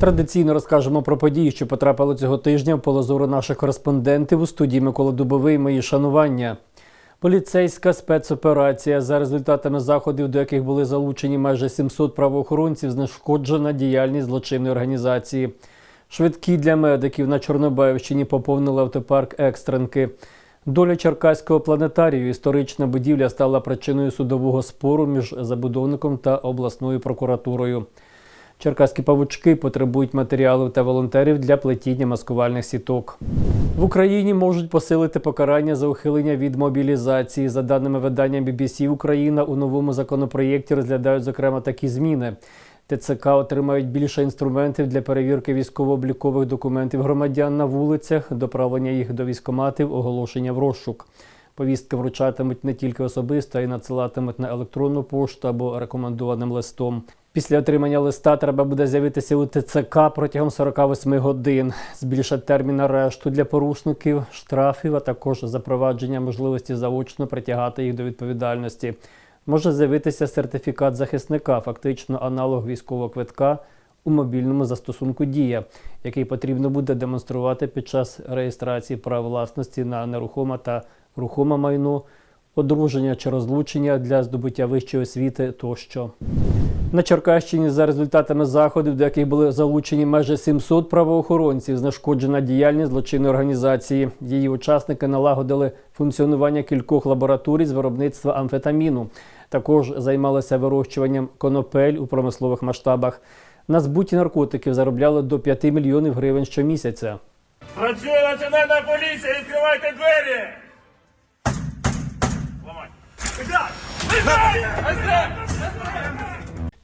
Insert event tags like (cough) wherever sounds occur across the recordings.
Традиційно розкажемо про події, що потрапили цього тижня в поле зору наших кореспондентів у студії Микола Дубовий. Мої шанування. Поліцейська спецоперація за результатами заходів, до яких були залучені майже 700 правоохоронців, знешкоджена діяльність злочинної організації. Швидкі для медиків на Чорнобаївщині поповнили автопарк Екстренки. Доля Черкаського планетарію історична будівля стала причиною судового спору між забудовником та обласною прокуратурою. Черкаські павучки потребують матеріалів та волонтерів для плетіння маскувальних сіток. В Україні можуть посилити покарання за ухилення від мобілізації. За даними видання BBC Україна, у новому законопроєкті розглядають зокрема такі зміни. ТЦК отримають більше інструментів для перевірки військово-облікових документів громадян на вулицях, доправлення їх до військоматів, оголошення в розшук. Повістки вручатимуть не тільки особисто, а й надсилатимуть на електронну пошту або рекомендованим листом. Після отримання листа треба буде з'явитися у ТЦК протягом 48 годин, збільшать термін арешту для порушників, штрафів, а також запровадження можливості заочно притягати їх до відповідальності. Може з'явитися сертифікат захисника, фактично аналог військового квитка у мобільному застосунку Дія, який потрібно буде демонструвати під час реєстрації прав власності на нерухоме та рухоме майно, одруження чи розлучення для здобуття вищої освіти тощо. На Черкащині за результатами заходів, до яких були залучені майже 700 правоохоронців, знешкоджена діяльність злочинної організації. Її учасники налагодили функціонування кількох лабораторій з виробництва амфетаміну. Також займалися вирощуванням конопель у промислових масштабах. На збуті наркотиків заробляли до 5 мільйонів гривень щомісяця. Працює національна поліція, відкривайте двері! Ламай.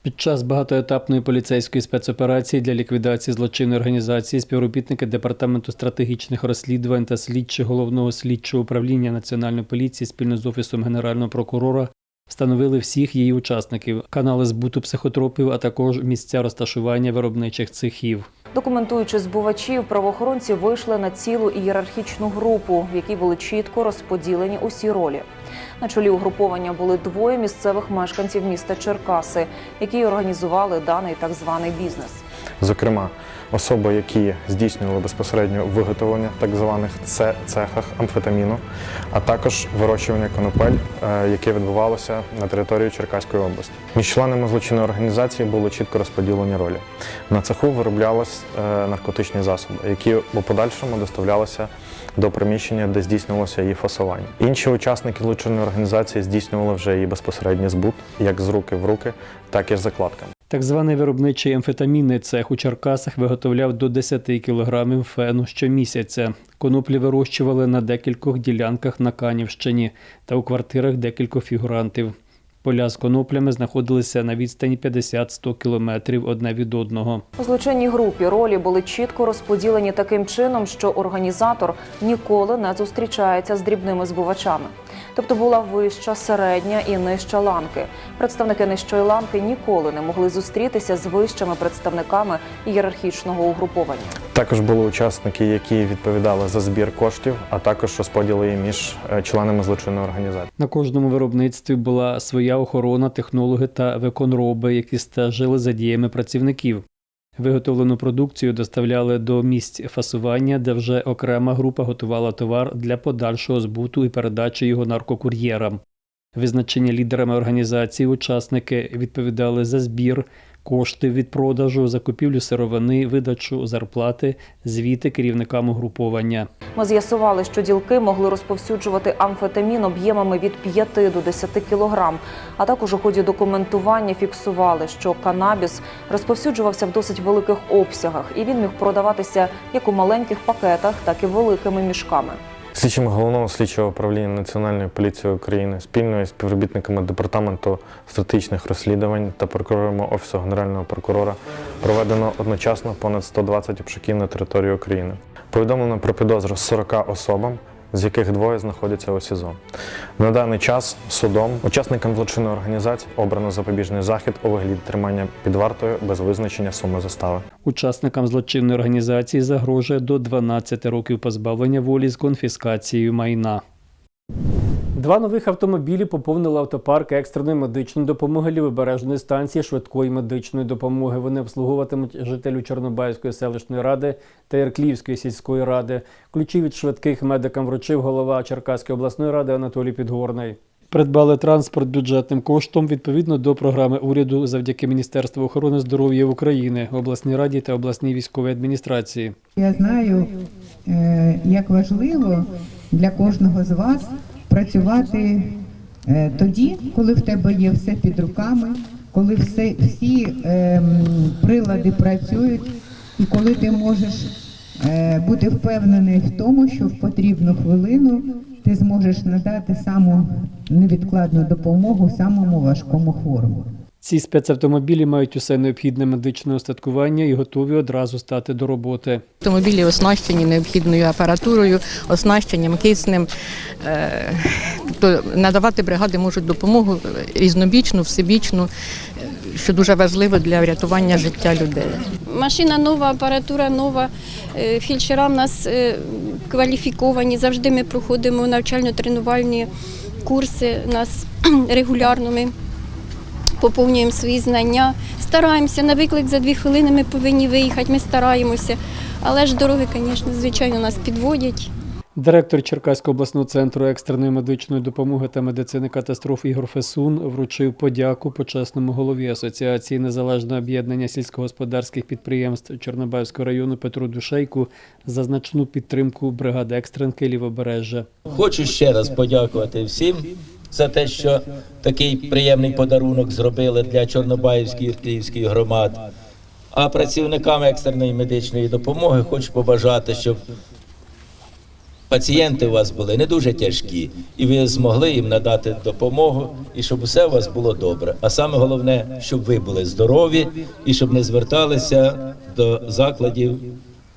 Під час багатоетапної поліцейської спецоперації для ліквідації злочинної організації співробітники департаменту стратегічних розслідувань та слідчі головного слідчого управління національної поліції спільно з офісом генерального прокурора встановили всіх її учасників, канали збуту психотропів, а також місця розташування виробничих цехів. Документуючи збувачів, правоохоронці вийшли на цілу ієрархічну групу, в якій були чітко розподілені усі ролі. На чолі угруповання були двоє місцевих мешканців міста Черкаси, які організували даний так званий бізнес. Зокрема, особи, які здійснювали безпосередньо виготовлення так званих цехах амфетаміну, а також вирощування конопель, е, яке відбувалося на території Черкаської області. Між членами злочинної організації були чітко розподілені ролі. На цеху вироблялись е, наркотичні засоби, які у подальшому доставлялися до приміщення, де здійснювалося її фасування. Інші учасники злочинної організації здійснювали вже її безпосередній збут, як з руки в руки, так і з закладками. Так званий виробничий амфетамінний цех у Черкасах виготовляв до 10 кілограмів фену щомісяця. Коноплі вирощували на декількох ділянках на Канівщині та у квартирах декількох фігурантів. Поля з коноплями знаходилися на відстані 50-100 кілометрів одне від одного. У злочинній групі ролі були чітко розподілені таким чином, що організатор ніколи не зустрічається з дрібними збувачами. Тобто була вища, середня і нижча ланки. Представники нижчої ланки ніколи не могли зустрітися з вищими представниками ієрархічного угруповання. Також були учасники, які відповідали за збір коштів, а також розподіли її між е, членами злочинної організації. На кожному виробництві була своя охорона, технологи та виконроби, які стежили за діями працівників. Виготовлену продукцію доставляли до місць фасування, де вже окрема група готувала товар для подальшого збуту і передачі його наркокур'єрам. Визначені лідерами організації учасники відповідали за збір, кошти від продажу, закупівлю сировини, видачу зарплати, звіти керівникам угруповання. Ми з'ясували, що ділки могли розповсюджувати амфетамін об'ємами від 5 до 10 кілограм. А також у ході документування фіксували, що канабіс розповсюджувався в досить великих обсягах, і він міг продаватися як у маленьких пакетах, так і великими мішками. Слідчими головного слідчого управління Національної поліції України спільно із співробітниками департаменту стратегічних розслідувань та прокурорами Офісу Генерального прокурора проведено одночасно понад 120 обшуків на території України. Повідомлено про підозру 40 особам, з яких двоє знаходяться у СІЗО. На даний час судом учасникам злочинної організації обрано запобіжний захід у вигляді тримання під вартою без визначення суми застави. Учасникам злочинної організації загрожує до 12 років позбавлення волі з конфіскацією майна. Два нових автомобілі поповнили автопарк екстреної медичної допомоги лівобережної станції швидкої медичної допомоги. Вони обслуговуватимуть жителів Чорнобайської селищної ради та Ірклівської сільської ради. Ключі від швидких медикам вручив голова Черкаської обласної ради Анатолій Підгорний. Придбали транспорт бюджетним коштом відповідно до програми уряду завдяки Міністерству охорони здоров'я України, обласній раді та обласній військовій адміністрації. Я знаю, е, як важливо для кожного з вас працювати е, тоді, коли в тебе є все під руками, коли все, всі е, прилади працюють, і коли ти можеш е, бути впевнений в тому, що в потрібну хвилину ти зможеш надати саму невідкладну допомогу самому важкому хворому. Ці спецавтомобілі мають усе необхідне медичне устаткування і готові одразу стати до роботи. Автомобілі оснащені необхідною апаратурою, оснащенням киснем. Тобто надавати бригади можуть допомогу різнобічну, всебічну, що дуже важливо для врятування життя людей. Машина нова, апаратура нова, е, фельдшера в нас е, кваліфіковані. Завжди ми проходимо навчально-тренувальні курси. Нас (clears throat) регулярно ми поповнюємо свої знання. Стараємося на виклик за дві хвилини. Ми повинні виїхати. Ми стараємося. Але ж дороги, звісно, звичайно, нас підводять. Директор Черкаського обласного центру екстреної медичної допомоги та медицини катастроф Ігор Фесун вручив подяку почесному голові Асоціації Незалежного об'єднання сільськогосподарських підприємств Чорнобаївського району Петру Душейку за значну підтримку бригади екстренки Лівобережжя. Хочу ще раз подякувати всім за те, що такий приємний подарунок зробили для Чорнобаївської Київської громад. А працівникам екстреної медичної допомоги хочу побажати, щоб пацієнти у вас були не дуже тяжкі, і ви змогли їм надати допомогу, і щоб усе у вас було добре. А саме головне, щоб ви були здорові і щоб не зверталися до закладів,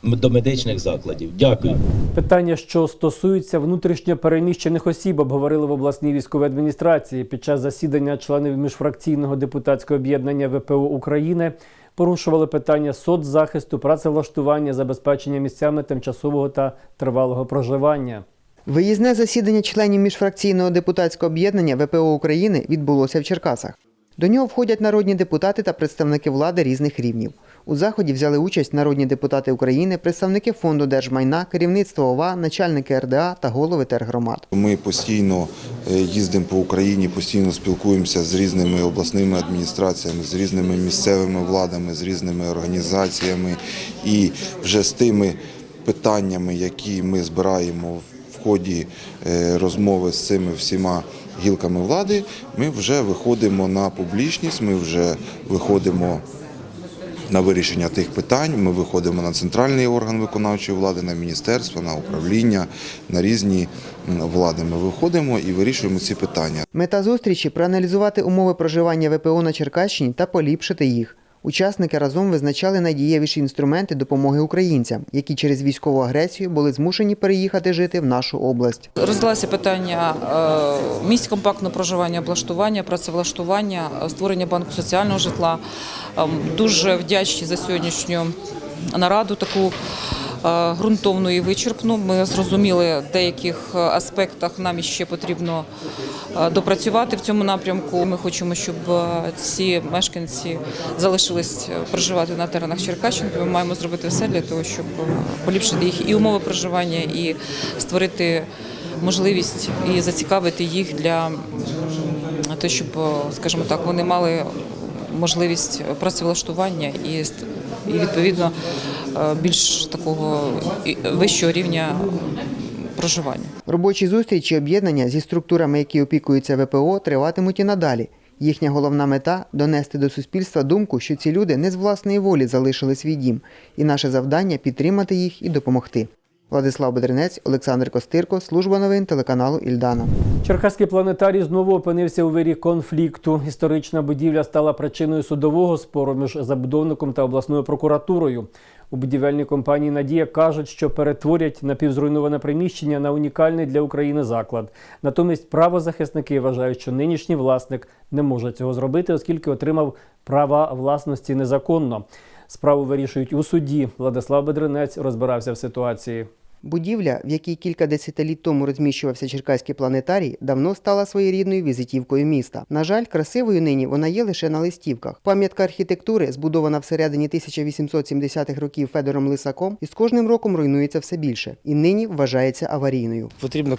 до медичних закладів. Дякую. Питання, що стосуються внутрішньо переміщених осіб, обговорили в обласній військовій адміністрації під час засідання членів міжфракційного депутатського об'єднання ВПО України. Порушували питання соцзахисту, працевлаштування, забезпечення місцями тимчасового та тривалого проживання. Виїзне засідання членів міжфракційного депутатського об'єднання ВПО України відбулося в Черкасах. До нього входять народні депутати та представники влади різних рівнів. У заході взяли участь народні депутати України, представники фонду держмайна, керівництво ОВА, начальники РДА та голови тергромад. Ми постійно е, їздимо по Україні, постійно спілкуємося з різними обласними адміністраціями, з різними місцевими владами, з різними організаціями і вже з тими питаннями, які ми збираємо в ході е, розмови з цими всіма гілками влади, ми вже виходимо на публічність, ми вже виходимо на вирішення тих питань. Ми виходимо на центральний орган виконавчої влади, на міністерство, на управління, на різні влади. Ми виходимо і вирішуємо ці питання. Мета зустрічі проаналізувати умови проживання ВПО на Черкащині та поліпшити їх. Учасники разом визначали найдієвіші інструменти допомоги українцям, які через військову агресію були змушені переїхати жити в нашу область. Розглася питання е, місць компактного проживання, облаштування, працевлаштування, е, створення банку соціального житла. Ем, Дуже вдячні за сьогоднішню нараду таку е, ґрунтовну і вичерпну. Ми зрозуміли, в деяких е, аспектах нам іще потрібно е, допрацювати в цьому напрямку. Ми хочемо, щоб ці мешканці залишились проживати на теренах Черкащини. Ми маємо зробити все для того, щоб поліпшити їх і умови проживання, і створити можливість і зацікавити їх для того, щоб, скажімо так, вони мали можливість працевлаштування і, і відповідно більш такого вищого рівня проживання. Робочі зустрічі об'єднання зі структурами, які опікуються ВПО, триватимуть і надалі. Їхня головна мета донести до суспільства думку, що ці люди не з власної волі залишили свій дім, і наше завдання підтримати їх і допомогти. Владислав Бедренець, Олександр Костирко, служба новин телеканалу Ільдана. Черкаський планетарій знову опинився у вирі конфлікту. Історична будівля стала причиною судового спору між забудовником та обласною прокуратурою. У будівельній компанії Надія кажуть, що перетворять напівзруйноване приміщення на унікальний для України заклад. Натомість правозахисники вважають, що нинішній власник не може цього зробити, оскільки отримав права власності незаконно. Справу вирішують у суді. Владислав Бедренець розбирався в ситуації. Будівля, в якій кілька десятиліть тому розміщувався Черкаський планетарій, давно стала своєрідною візитівкою міста. На жаль, красивою нині вона є лише на листівках. Пам'ятка архітектури, збудована всередині 1870-х років Федором Лисаком, і з кожним роком руйнується все більше, і нині вважається аварійною. Потрібно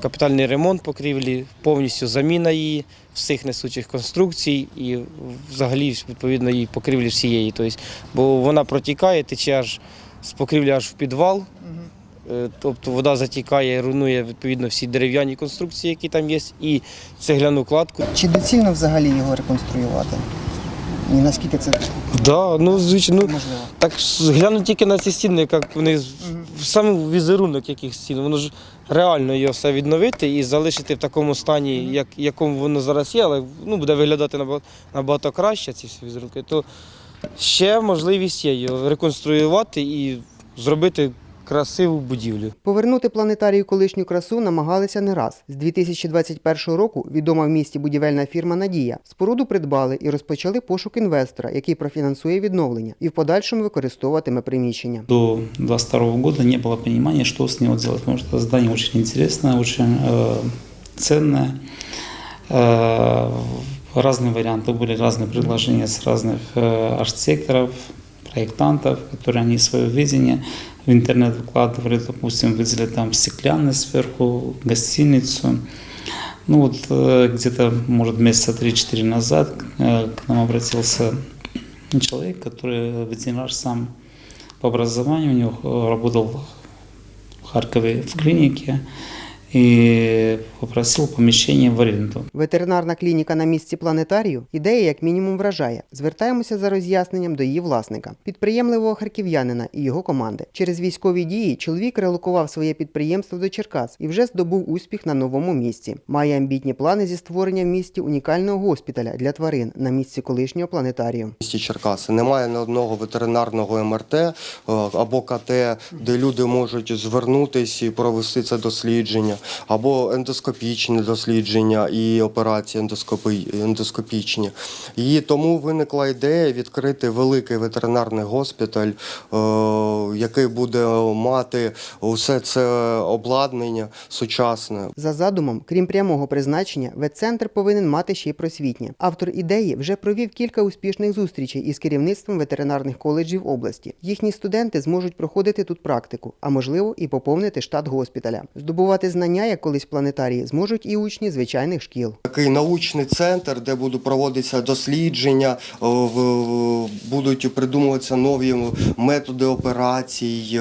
капітальний ремонт покрівлі, повністю заміна її, всіх несучих конструкцій і взагалі відповідно її покрівлі всієї. Тобто, бо вона протікає, тече аж з покрівлі аж в підвал. Е, Тобто вода затікає, руйнує відповідно всі дерев'яні конструкції, які там є, і цегляну кладку. Чи доцільно взагалі його реконструювати? І наскільки це Да, ну звичайно, ну, можливо? так гляну тільки на ці стіни, як вони саме візерунок яких стін, воно ж реально його все відновити і залишити в такому стані, як якому воно зараз є, але ну, буде виглядати набагато, набагато краще ці всі візерунки, то ще можливість є його реконструювати і зробити красиву будівлю. Повернути планетарію колишню красу намагалися не раз. З 2021 року відома в місті будівельна фірма Надія споруду придбали і розпочали пошук інвестора, який профінансує відновлення і в подальшому використовуватиме приміщення. До 22 года не было понимания, что с него делать, потому что здание очень интересное, очень э, ценное. Э, Разные варианты были, разные предложения с разных э, архитекторов, проектантов, которые они свое видение в интернет выкладывали, допустим, выделили там стеклянный сверху, гостиницу. Ну вот э, где-то, может, месяца 3-4 назад э, к нам обратился человек, который ветеринар сам по образованию, у него работал в Харькове в клинике и попросил помещение в аренду. Ветеринарна клініка на місці планетарію ідея як мінімум вражає. Звертаємося за роз'ясненням до її власника, підприємливого харків'янина і його команди. Через військові дії чоловік релокував своє підприємство до Черкас і вже здобув успіх на новому місці. Має амбітні плани зі створення в місті унікального госпіталя для тварин на місці колишнього планетарію. місті Черкаси немає ні одного ветеринарного МРТ е, або КТ, де люди можуть звернутися і провести це дослідження, або ендоскопічні дослідження і операції ендоскопічні. І тому виникла ідея відкрити великий ветеринарний госпіталь, е, який буде мати усе це обладнання сучасне. За задумом, крім прямого призначення, ветцентр повинен мати ще й просвітнє. Автор ідеї вже провів кілька успішних зустрічей із керівництвом ветеринарних коледжів області. Їхні студенти зможуть проходити тут практику, а можливо і поповнити штат госпіталя. Здобувати знання, як колись планетарії, зможуть і учні звичайних шкіл. Такий научний центр, де будуть проводитися дослідження, е, будуть придумуватися нові методи операцій,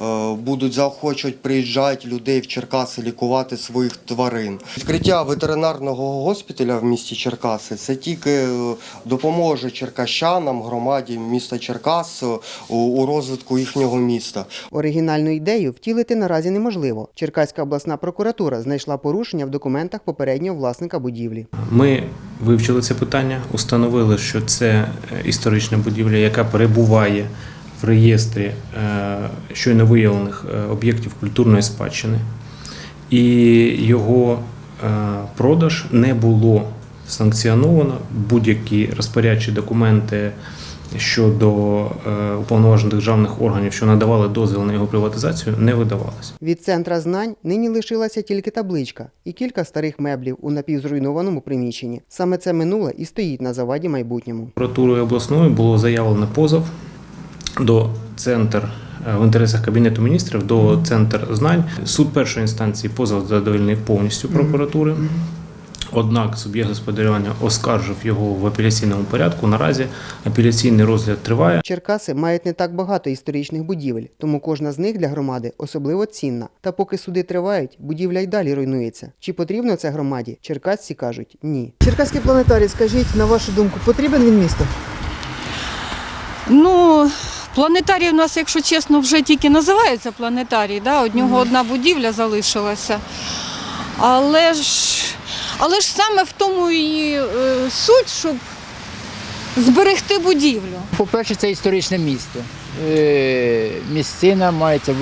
е, е, будуть заохочувати приїжджати людей в Черкаси лікувати своїх тварин. Відкриття ветеринарного госпіталя в місті Черкаси це тільки допоможе черкащанам, громаді міста Черкас у розвитку їхнього міста. Оригінальну ідею втілити наразі неможливо. Черкаська обласна прокуратура знайшла порушення в документах попереднього власника будівлі. Ми вивчили це питання, установили, що це е, історична будівля, яка перебуває в реєстрі е, щойно виявлених е, об'єктів культурної спадщини, і його продаж не було санкціоновано. Будь-які розпорядчі документи щодо е, уповноважених державних органів, що надавали дозвіл на його приватизацію, не видавалися. Від центра знань нині лишилася тільки табличка і кілька старих меблів у напівзруйнованому приміщенні. Саме це минуле і стоїть на заваді майбутньому. Прокуратурою обласною було заявлено позов до центр е, в інтересах Кабінету міністрів до центр знань. Суд першої інстанції позов задовольнив повністю прокуратури. Однак суб'єкт господарювання оскаржив його в апеляційному порядку. Наразі апеляційний розгляд триває. Черкаси мають не так багато історичних будівель, тому кожна з них для громади особливо цінна. Та поки суди тривають, будівля й далі руйнується. Чи потрібно це громаді? Черкасці кажуть ні. Черкаський планетарій, скажіть, на вашу думку, потрібен він місту? Ну, планетарій у нас, якщо чесно, вже тільки називається планетарій, да? од нього одна будівля залишилася. Але ж, але ж саме в тому і е, суть, щоб зберегти будівлю. По-перше, це історичне місто. Е, Місцина мається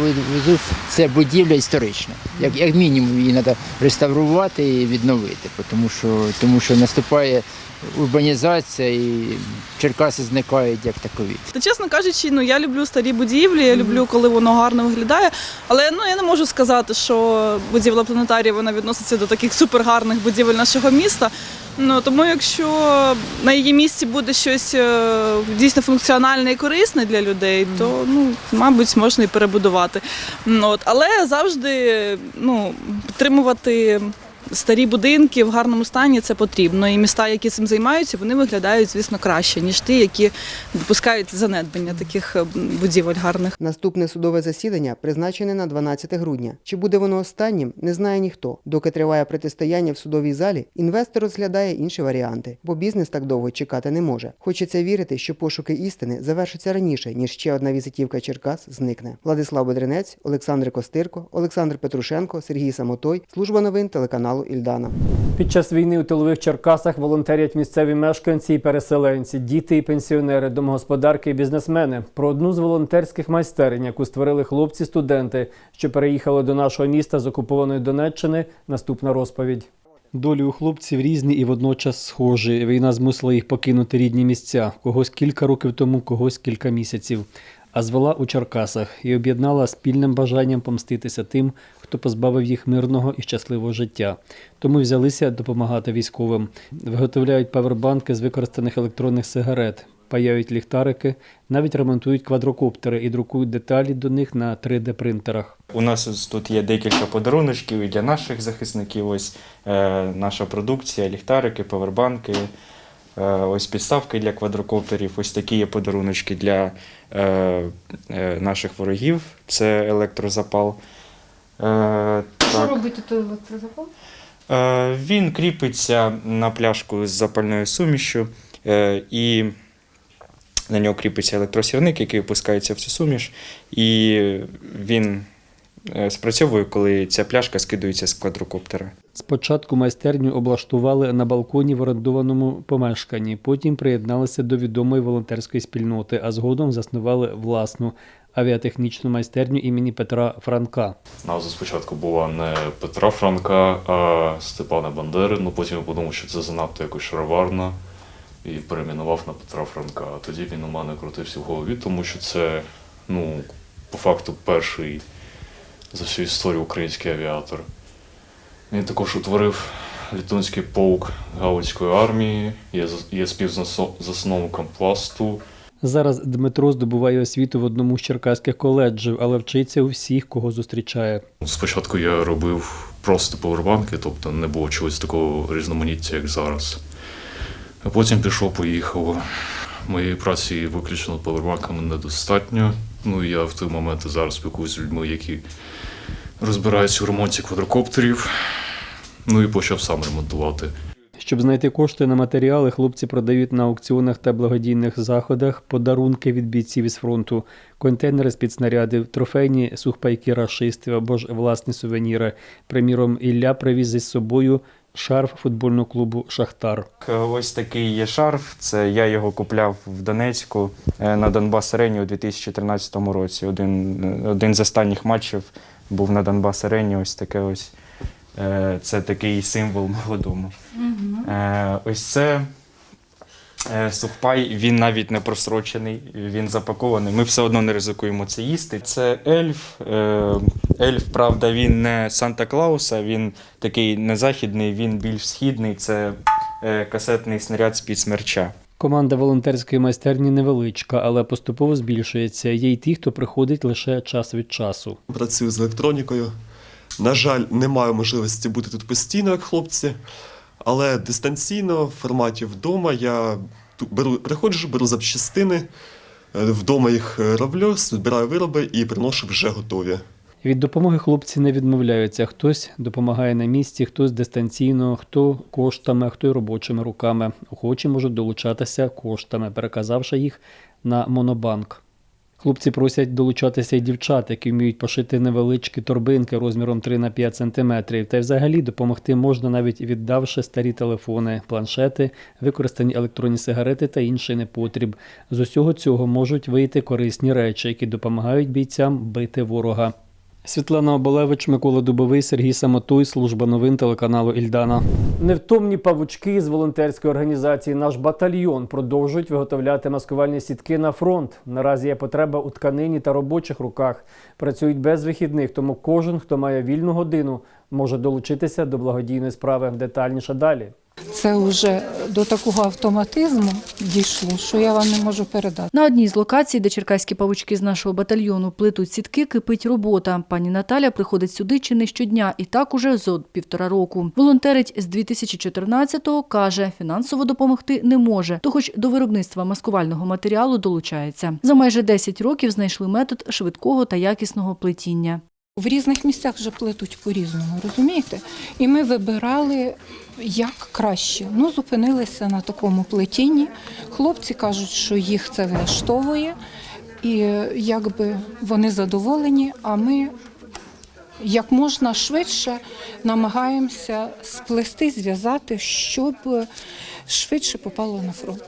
це будівля історична. Як, як мінімум її треба реставрувати і відновити, тому що, тому що наступає урбанізація і Черкаси зникають як такові. Та чесно кажучи, ну я люблю старі будівлі, я люблю, коли воно гарно виглядає. Але ну я не можу сказати, що будівля планетарія вона відноситься до таких супергарних будівель нашого міста. Ну тому, якщо на її місці буде щось е, дійсно функціональне і корисне для людей, то ну мабуть можна і перебудувати. От, але завжди ну підтримувати. Старі будинки в гарному стані це потрібно. І міста, які цим займаються, вони виглядають, звісно, краще, ніж ті, які допускають занедбання таких е, будівель гарних. Наступне судове засідання призначене на 12 грудня. Чи буде воно останнім, не знає ніхто. Доки триває протистояння в судовій залі, інвестор розглядає інші варіанти, бо бізнес так довго чекати не може. Хочеться вірити, що пошуки істини завершаться раніше, ніж ще одна візитівка Черкас зникне. Владислав Бодринець, Олександр Костирко, Олександр Петрушенко, Сергій Самотой, служба новин телеканалу Ільдана. Під час війни у тилових Черкасах волонтерять місцеві мешканці і переселенці, діти і пенсіонери, домогосподарки і бізнесмени. Про одну з волонтерських майстерень, яку створили хлопці-студенти, що переїхали до нашого міста з окупованої Донеччини. Наступна розповідь. Долі у хлопців різні і водночас схожі. Війна змусила їх покинути рідні місця. Когось кілька років тому, когось кілька місяців. А звела у Черкасах і об'єднала спільним бажанням помститися тим, хто позбавив їх мирного і щасливого життя. Тому взялися допомагати військовим. Виготовляють павербанки з використаних електронних сигарет, паяють ліхтарики, навіть ремонтують квадрокоптери і друкують деталі до них на 3D-принтерах. У нас тут є декілька подаруночків і для наших захисників. Ось е, наша продукція, ліхтарики, павербанки, е, ось підставки для квадрокоптерів. Ось такі є подаруночки для е, е, наших ворогів. Це електрозапал. Е, так. робити той електрозапал? Е, Він кріпиться на пляшку з запальною сумішю, е, і на нього кріпиться електросірник, який опускається в цю суміш, і він спрацьовує, коли ця пляшка скидується з квадрокоптера. Спочатку майстерню облаштували на балконі в орендованому помешканні, потім приєдналися до відомої волонтерської спільноти, а згодом заснували власну авіатехнічну майстерню імені Петра Франка. Назва спочатку була не Петра Франка, а Степана Бандери. Ну потім я подумав, що це занадто якось шароварно і перейменував на Петра Франка. А тоді він у мене крутився в голові, тому що це, ну, по факту, перший за всю історію український авіатор. Він також утворив літунський полк Галицької армії, є, є співзасновником пласту. Зараз Дмитро здобуває освіту в одному з черкаських коледжів, але вчиться у всіх, кого зустрічає. Спочатку я робив просто повербанки, тобто не було чогось такого різноманіття, як зараз. А потім пішов, поїхав. Моєї праці виключно повербанками недостатньо. Ну я в той момент зараз спілкуюся з людьми, які розбираються у ремонті квадрокоптерів. Ну і почав сам ремонтувати. Щоб знайти кошти на матеріали, хлопці продають на аукціонах та благодійних заходах подарунки від бійців із фронту, контейнери з під снарядів, трофейні сухпайки рашистів або ж власні сувеніри. Приміром, Ілля привіз із собою шарф футбольного клубу Шахтар. Ось такий є шарф. Це я його купляв в Донецьку е, на Донбас Арені у 2013 році. Один, один з останніх матчів був на Донбас Арені. Ось таке ось. Е, Це такий символ мого дому. Е, Ось це е, сухпай, він навіть не просрочений, він запакований. Ми все одно не ризикуємо це їсти. Це ельф. Ельф, правда, він не Санта Клауса, він такий не західний, він більш східний. Це касетний снаряд з-під смерча. Команда волонтерської майстерні невеличка, але поступово збільшується. Є й ті, хто приходить лише час від часу. Працюю з електронікою. На жаль, не маю можливості бути тут постійно, як хлопці, але дистанційно в форматі вдома я беру, приходжу, беру запчастини, е, вдома їх е, роблю, збираю вироби і приношу вже готові. Від допомоги хлопці не відмовляються. Хтось допомагає на місці, хтось дистанційно, хто коштами, хто й робочими руками. Охочі можуть долучатися коштами, переказавши їх на монобанк. Хлопці просять долучатися й дівчат, які вміють пошити невеличкі торбинки розміром 3 на 5 см. Та й взагалі допомогти можна навіть віддавши старі телефони, планшети, використані електронні сигарети та інший непотріб. З усього цього можуть вийти корисні речі, які допомагають бійцям бити ворога. Світлана Оболевич, Микола Дубовий, Сергій Самотуй, служба новин телеканалу Ільдана. Невтомні павучки з волонтерської організації Наш батальйон продовжують виготовляти маскувальні сітки на фронт. Наразі є потреба у тканині та робочих руках. Працюють без вихідних, тому кожен, хто має вільну годину, може долучитися до благодійної справи. Детальніше далі. Це вже до такого автоматизму дійшло, що я вам не можу передати. На одній з локацій, де черкаські павучки з нашого батальйону плетуть сітки, кипить робота. Пані Наталя приходить сюди чи не щодня, і так уже зо півтора року. Волонтерить з 2014-го, каже, фінансово допомогти не може, то хоч до виробництва маскувального матеріалу долучається. За майже 10 років знайшли метод швидкого та якісного плетіння. В різних місцях вже плетуть по-різному, розумієте? І ми вибирали як краще. Ну, зупинилися на такому плетінні. Хлопці кажуть, що їх це влаштовує, і е, якби вони задоволені, а ми як можна швидше намагаємося сплести, зв'язати, щоб швидше попало на фронт.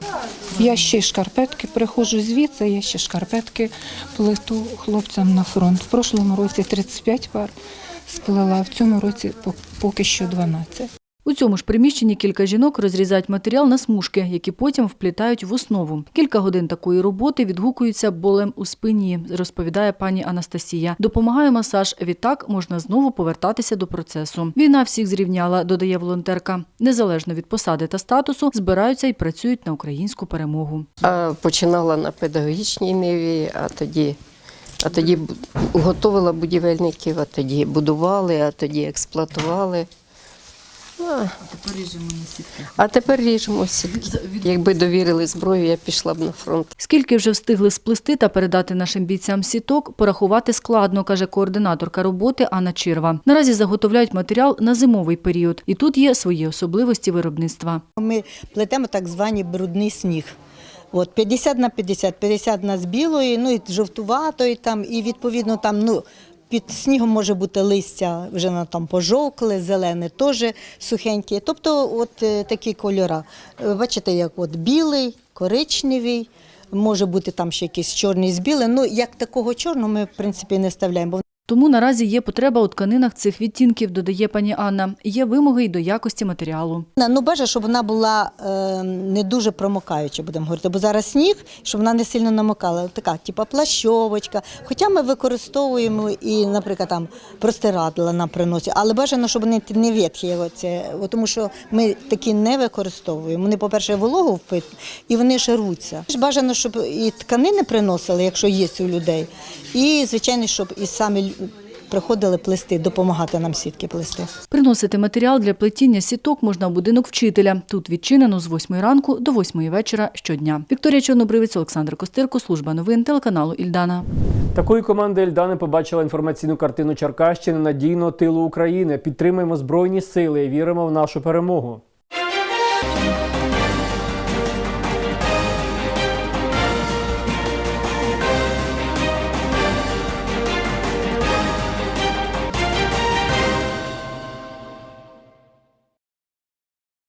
Я ще й шкарпетки приходжу звідси, я ще шкарпетки плету хлопцям на фронт. В прошлому році 35 пар сплела, в цьому році поки що 12. У цьому ж приміщенні кілька жінок розрізають матеріал на смужки, які потім вплітають в основу. Кілька годин такої роботи відгукуються болем у спині, розповідає пані Анастасія. Допомагає масаж. Відтак можна знову повертатися до процесу. Війна всіх зрівняла, додає волонтерка. Незалежно від посади та статусу, збираються і працюють на українську перемогу. Починала на педагогічній ниві, а тоді, а тоді готувала будівельників, а тоді будували, а тоді експлуатували. А, а тепер ріжемо сітки. Якби довірили зброю, я пішла б на фронт. Скільки вже встигли сплести та передати нашим бійцям сіток, порахувати складно, каже координаторка роботи Анна Чирва. Наразі заготовляють матеріал на зимовий період, і тут є свої особливості виробництва. Ми плетемо так званий брудний сніг. От 50 на 50, 50 на з білої, ну і жовтуватої там, і відповідно там, ну. Під снігом може бути листя, вже на там пожовкле, зелене, теж сухеньке. Тобто, от е, такі кольори. Е, Бачите, як от білий, коричневий, може бути там ще якийсь чорний з білим. Ну, як такого чорного ми, в принципі, не вставляємо. Тому наразі є потреба у тканинах цих відтінків, додає пані Анна. Є вимоги й до якості матеріалу. Ну, бажано, щоб вона була е, не дуже промокаюча, будемо говорити, бо зараз сніг, щоб вона не сильно намокала. Така, типу, плащовочка. Хоча ми використовуємо і, наприклад, там простирадла нам приносять, але бажано, щоб вони не ветхі, оце, тому що ми такі не використовуємо. Вони, по-перше, вологу впитують і вони ж рвуться. Бажано, щоб і тканини приносили, якщо є у людей, і, звичайно, щоб і самі приходили плести, допомагати нам сітки плести. Приносити матеріал для плетіння сіток можна в будинок вчителя. Тут відчинено з 8 ранку до 8 вечора щодня. Вікторія Чорнобривець, Олександр Костирко, служба новин телеканалу Ільдана. Такою команда Ельдани побачила інформаційну картину Черкащини надійного тилу України. Підтримуємо збройні сили і віримо в нашу перемогу.